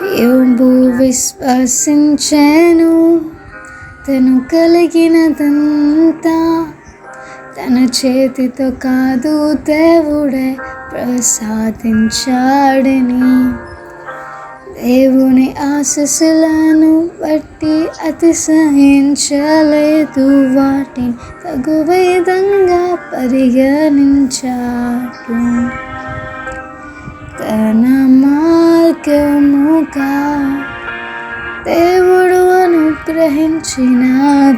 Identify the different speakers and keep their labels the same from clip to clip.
Speaker 1: యోబు విశ్వసించాను. తను కలిగినదంతా తన చేతితో కాదు దేవుడే ప్రసాదించాడని. దేవుని ఆశస్సులను బట్టి అతిశయించలేదు. వాటిని తగు విధంగా పరిగణించాడు. తన అనుగ్రహించిన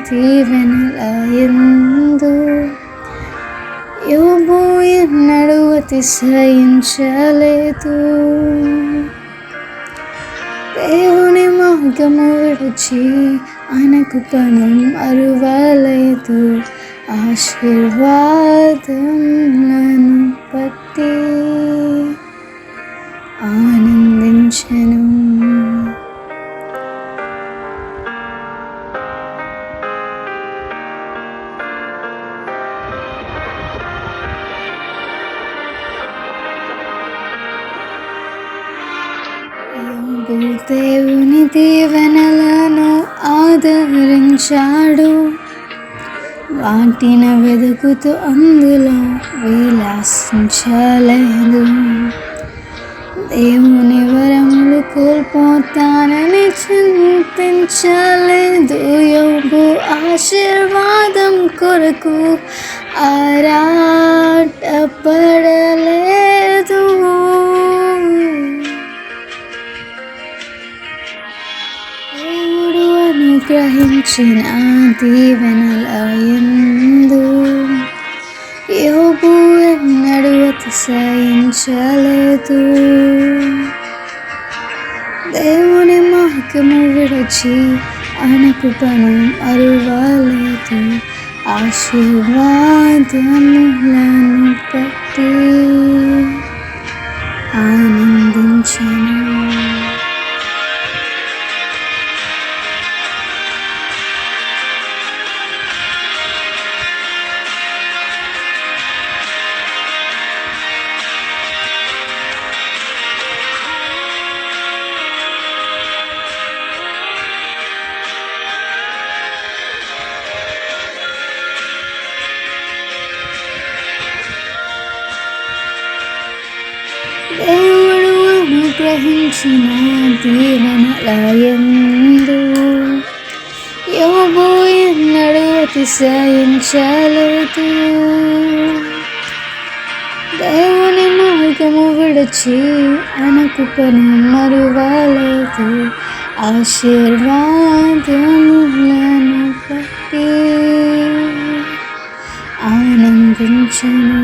Speaker 1: దీవెనల ఎందు యోబు ఎన్నడూ అతిశయించలేదు. దేవుని మార్గము విడిచి ఆయనకు పనం అరువలేదు. ఆశీర్వాదములను పత్తి దేవుని దీవెనలను ఆదరించాడు. వాటిని వెతుకుతూ అందులో విలాసించలేదు. దేవుని వరములు కోల్పోతానని చింతించలేదు. యోగు ఆశీర్వాదం కొరకు ఆరాటపడలేదు అనుగ్రహించిన దీవెనల ఎందు యోబు ఎన్నడూ అతిశయించలేదు. దేవుని మార్గము విడిచి ఆయన పనం అరువలేదు. ఆశీర్వాదములను పట్టి ఆనందించను. దేవుడు అనుగ్రహించిన దీవెనల యందు యోబు ఎన్నడూ అతిశయించలేదు దేవుని మార్గము విడిచి అనకు పని మరువలేదు ఆశీర్వాదములను బట్టి ఆనందించను